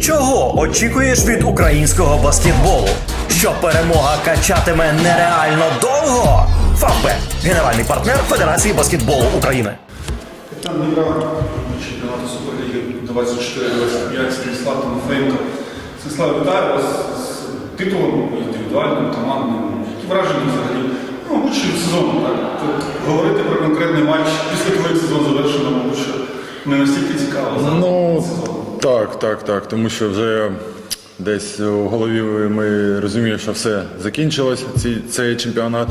Чого очікуєш від українського баскетболу? Що перемога качатиме нереально довго? Фавбет – генеральний партнер Федерації баскетболу України. Капітан Дніпра чемпіонату Суперліги 24-25 Станіслав Тимофеєнко. Станіслав, вітаю вас з титулом індивідуальним, командним. Які враження взагалі? Ну, мабуть, сезону, так? Тут говорити про конкретний матч після того, як сезон завершено, мабуть, що не настільки цікаво. Ну сезон. Так, так, так. Тому що вже десь у голові ми розуміємо, що все закінчилось, цей чемпіонат.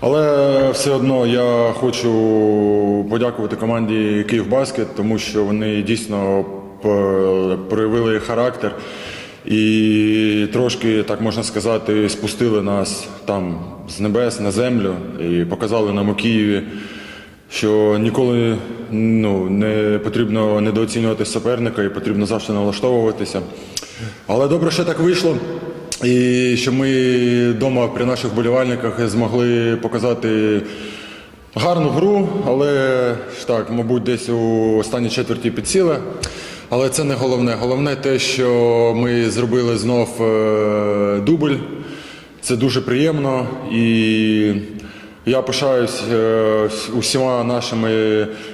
Але все одно я хочу подякувати команді Київбаскет, тому що вони дійсно проявили характер і трошки, так можна сказати, спустили нас там з небес на землю і показали нам у Києві що ніколи ну, не потрібно недооцінювати суперника і потрібно завжди налаштовуватися. Але добре, що так вийшло. І що ми вдома при наших вболівальниках змогли показати гарну гру, але так, мабуть, десь у останній четверті підсіли. Але це не головне. Головне те, що ми зробили знов е, дубль. Це дуже приємно і я пишаюсь е, усіма нашими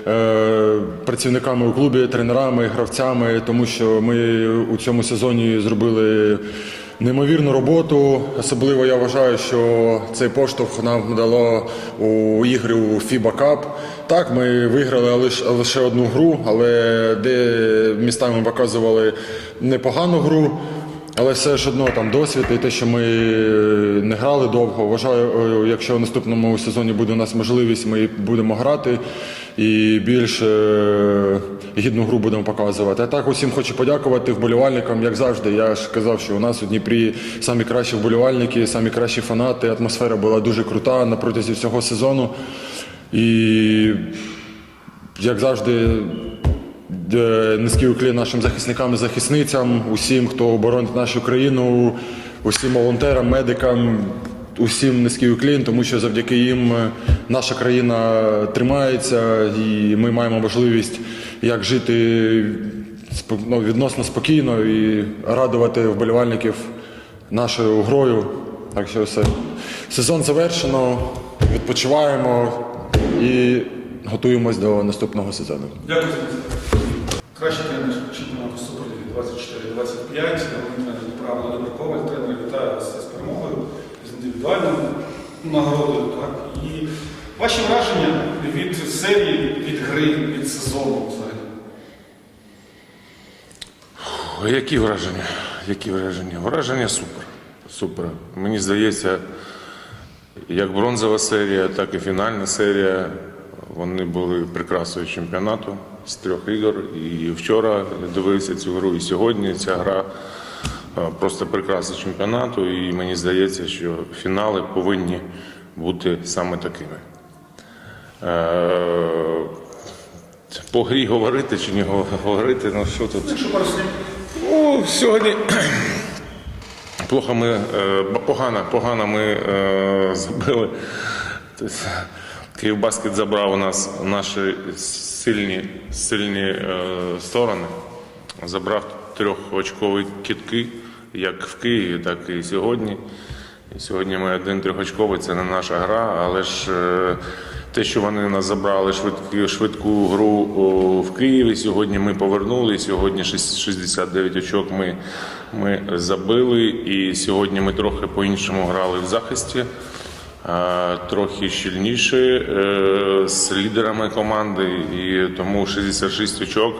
е, працівниками у клубі, тренерами, гравцями, тому що ми у цьому сезоні зробили неймовірну роботу. Особливо я вважаю, що цей поштовх нам дало у ігри у FIBA Cup. Так, ми виграли лише, лише одну гру, але де містами показували непогану гру. Але все ж одно там досвід і те, що ми не грали довго. Вважаю, е, якщо в наступному сезоні буде у нас можливість, ми будемо грати і більш е, гідну гру будемо показувати. А так усім хочу подякувати вболівальникам, як завжди. Я ж казав, що у нас у Дніпрі самі кращі вболівальники, самі кращі фанати. Атмосфера була дуже крута на протязі всього сезону. І як завжди, Е, Низький уклін нашим захисникам і захисницям, усім, хто оборонить нашу країну, усім волонтерам, медикам, усім низький уклін, тому що завдяки їм е, наша країна тримається і ми маємо можливість як жити ну, відносно спокійно і радувати вболівальників нашою грою. Так що все. Сезон завершено, відпочиваємо і готуємось до наступного сезону. Дякую. Кращий тренер чемпіонату Суперліги 24-25, головний тренер Дніпра Володимир Коваль. Тренер вітаю вас з перемогою, з індивідуальною нагородою. Так? І ваші враження від серії, від гри, від сезону взагалі. Які враження? Які враження? Враження супер. Супер. Мені здається, як бронзова серія, так і фінальна серія. Вони були прекрасною чемпіонату з трьох ігор. І вчора дивився цю гру, і сьогодні ця гра е, просто прекрасна чемпіонату. І мені здається, що фінали повинні бути саме такими. Е, По грі говорити чи не говорити, ну що тут? Ну, сьогодні плохо ми, е, погано, погано ми зробили. Тобто, Київбаскет забрав у нас наші сильні, сильні е, сторони. Забрав трьохочкові кітки, як в Києві, так і сьогодні. І сьогодні ми один трьохочковий, це не наша гра, але ж е, те, що вони нас забрали швидку, швидку гру в Києві, сьогодні ми повернули. Сьогодні шість- 69 очок ми, ми забили. І сьогодні ми трохи по-іншому грали в захисті. Е, Трохи щільніше з лідерами команди, і тому 66 очок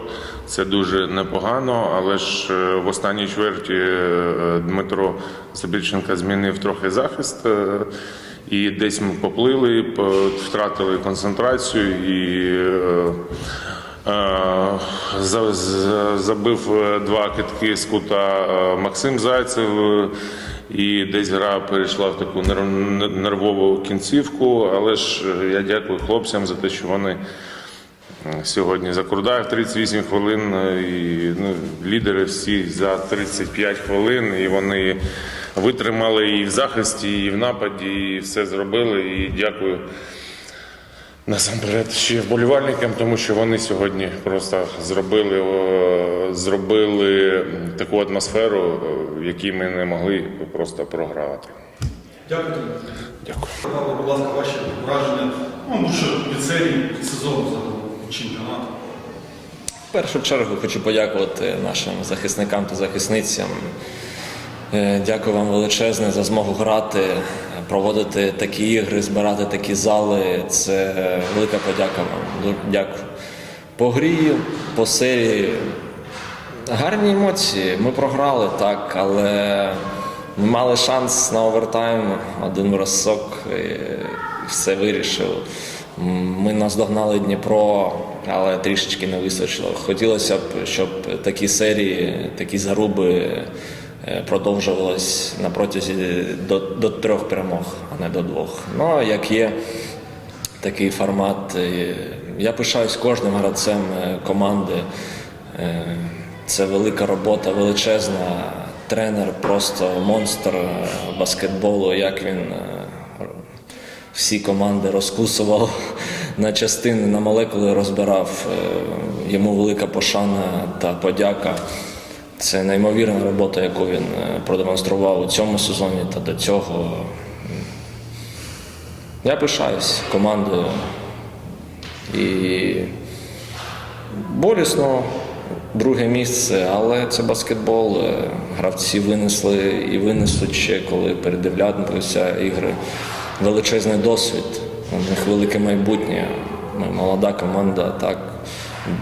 це дуже непогано. Але ж е, в останній чверті е, Дмитро Забірченка змінив трохи захист. І десь ми поплили, по- втратили концентрацію і за- за- забив два китки з кута Максим Зайцев. І десь гра перейшла в таку нерв- нервову кінцівку. Але ж я дякую хлопцям за те, що вони Сьогодні Закурдаєв 38 хвилин, е, і ну, лідери всі за 35 хвилин, і вони витримали і в захисті, і в нападі, і все зробили. І дякую насамперед ще вболівальникам, тому що вони сьогодні просто зробили зробили таку атмосферу, в якій ми не могли просто програвати. Дякую. Дякую. Павло, будь ласка, ваші враження, ну, може, від серії, від сезону від чемпіонату. В першу чергу хочу подякувати нашим захисникам та захисницям. Е, Дякую вам величезне за змогу грати, проводити такі ігри, збирати такі зали. Це велика подяка вам. Дякую. По грі, по серії. Гарні емоції. Ми програли так, але ми мали шанс на овертайм, один бросок і все вирішив. Ми наздогнали Дніпро, але трішечки не вистачило. Хотілося б, щоб такі серії, такі заруби е, продовжувались на протязі до, до трьох перемог, а не до двох. Ну, а як є такий формат. Я пишаюсь кожним гравцем е, команди. Е, Це велика робота, величезна. Тренер просто монстр е, баскетболу, як він е, всі команди розкусував на частини, на молекули розбирав. Е, Йому велика пошана та подяка. Це неймовірна робота, яку він е, продемонстрував у цьому сезоні та до цього. Я пишаюсь командою і болісно друге місце, але це баскетбол. Е, Гравці винесли і винесуть ще, коли передивлятися ігри. Величезний досвід, у них велике майбутнє. Ми молода команда, так,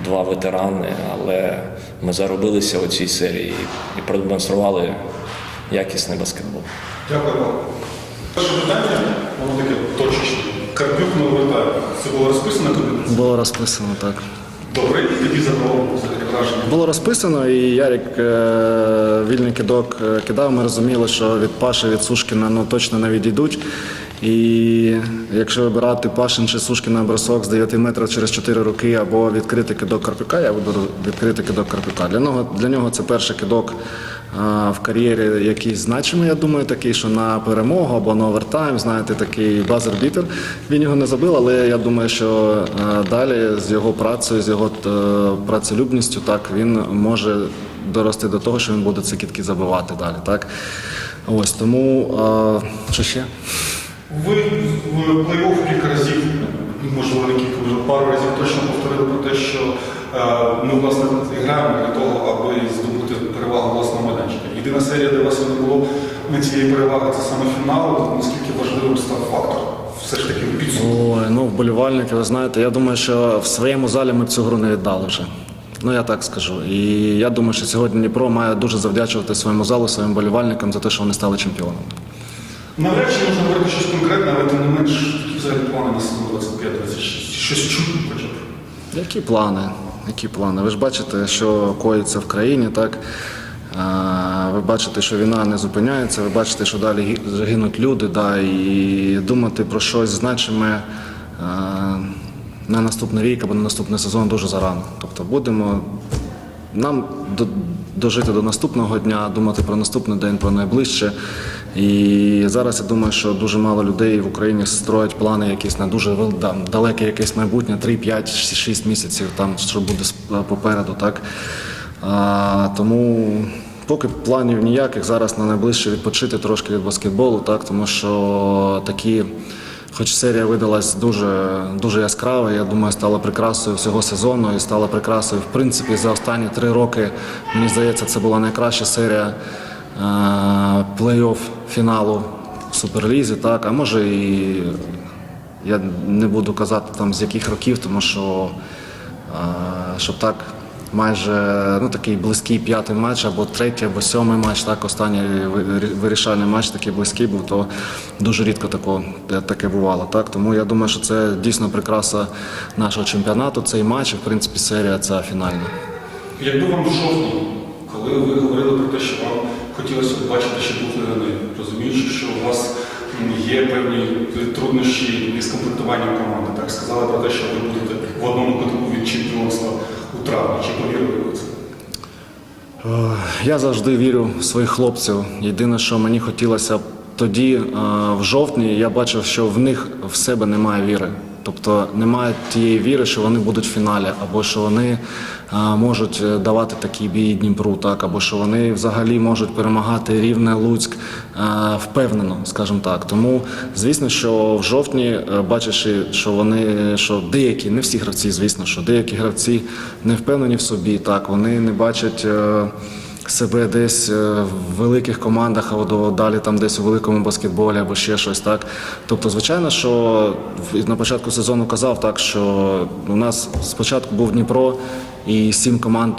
два ветерани, але ми заробилися у цій серії і продемонстрували якісний баскетбол. Дякую вам. Перше питання, воно таке точечне. Карпюк не вертає. Це було розписано тобі? Було розписано так. Добре, і тобі загалом враження. Було розписано, і Ярик е, вільний кидок е, кидав. Ми розуміли, що від Паши, від Сушкіна ну, точно не відійдуть. І якщо вибирати Пашин чи Сушкіна бросок з 9 метрів через 4 роки або відкритий кидок Карпюка, я виберу відкритий кидок Карпюка. Для нього, для нього це перший кидок в кар'єрі, який значимий, я думаю, такий, що на перемогу або на овертайм, знаєте, такий базер-бітер. Він його не забив, але я думаю, що далі з його працею, з його е, працелюбністю, так він може дорости до того, що він буде ці кітки забивати далі. Так? Ось тому що ще? Ви в плей-офф кілька разів, можливо, не кілька, вже пару разів точно повторили про те, що е, ми власне граємо для того, аби здобути перевагу власного майданчика. Єдина серія, де вас не було не цієї переваги, це саме фінал. Наскільки важливим став фактор все ж таки в підсумку? Ой, ну вболівальники, ви знаєте, я думаю, що в своєму залі ми б цю гру не віддали вже. Ну я так скажу. І я думаю, що сьогодні Дніпро має дуже завдячувати своєму залу, своїм болівальникам за те, що вони стали чемпіонами. Навряд чи можна говорити щось конкретне, але тим не менш, взагалі плани на сезон 25-26. Щось чутно хоча б. Які плани? Які плани? Ви ж бачите, що коїться в країні, так? Ви бачите, що війна не зупиняється, ви бачите, що далі гі- гинуть люди, да, і думати про щось значиме на наступний рік або на наступний сезон дуже зарано. Тобто будемо нам до- дожити до наступного дня, думати про наступний день, про найближче. І зараз я думаю, що дуже мало людей в Україні строять плани якісь на дуже да, далеке якесь майбутнє, 3, 5, 6 місяців, там, що буде сп- попереду. Так? А, тому поки планів ніяких, зараз на найближче відпочити трошки від баскетболу, так? тому що такі. Хоч серія видалась дуже, дуже яскрава, я думаю, стала прикрасою всього сезону і стала прикрасою, в принципі, за останні три роки. Мені здається, це була найкраща серія е, плей-офф фіналу в Суперлізі. Так, а може і я не буду казати там з яких років, тому що е, щоб так майже ну, такий близький п'ятий матч, або третій, або сьомий матч, так, останній вирішальний матч такий близький був, то дуже рідко тако, таке бувало. Так? Тому я думаю, що це дійсно прикраса нашого чемпіонату, цей матч, і, в принципі, серія ця фінальна. Якби вам в жовтні, коли ви говорили про те, що вам хотілося б бачити ще двох легіонерів, розуміючи, що у вас є певні труднощі із комплектуванням команди, так сказали про те, що ви будете в одному кутку від чемпіонства у травні. Чи повірили це? Я завжди вірю в своїх хлопців. Єдине, що мені хотілося тоді, е, в жовтні, я бачив, що в них в себе немає віри. Тобто немає тієї віри, що вони будуть в фіналі, або що вони е, а, можуть е, давати такий бій Дніпру, так або що вони взагалі можуть перемагати рівне Луцьк а, впевнено, скажімо так. Тому звісно, що в жовтні, е, бачачи, що вони що деякі, не всі гравці, звісно, що деякі гравці не впевнені в собі, так вони не бачать. е, себе десь е, в великих командах, або далі там десь у великому баскетболі або ще щось так. Тобто, звичайно, що на початку сезону казав так, що у нас спочатку був Дніпро і сім команд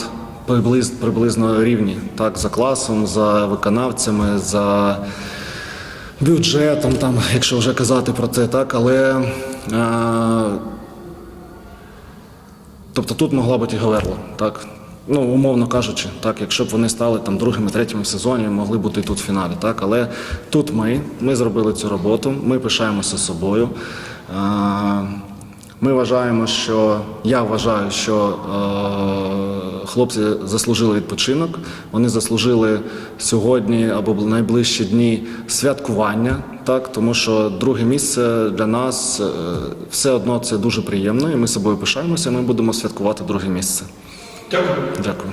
приблизно, приблизно рівні, так, за класом, за виконавцями, за бюджетом, там, якщо вже казати про це, так, але. Е, Тобто тут могла бути і Говерла, так. Ну, умовно кажучи, так, якщо б вони стали там другими, третіми в сезоні, могли бути і тут в фіналі. Так, але тут ми, ми зробили цю роботу, ми пишаємося собою. Е, Ми вважаємо, що я вважаю, що е, хлопці заслужили відпочинок. Вони заслужили сьогодні або найближчі дні святкування, так тому що друге місце для нас е, все одно це дуже приємно, і ми собою пишаємося. Ми будемо святкувати друге місце. Дякую. Дякую.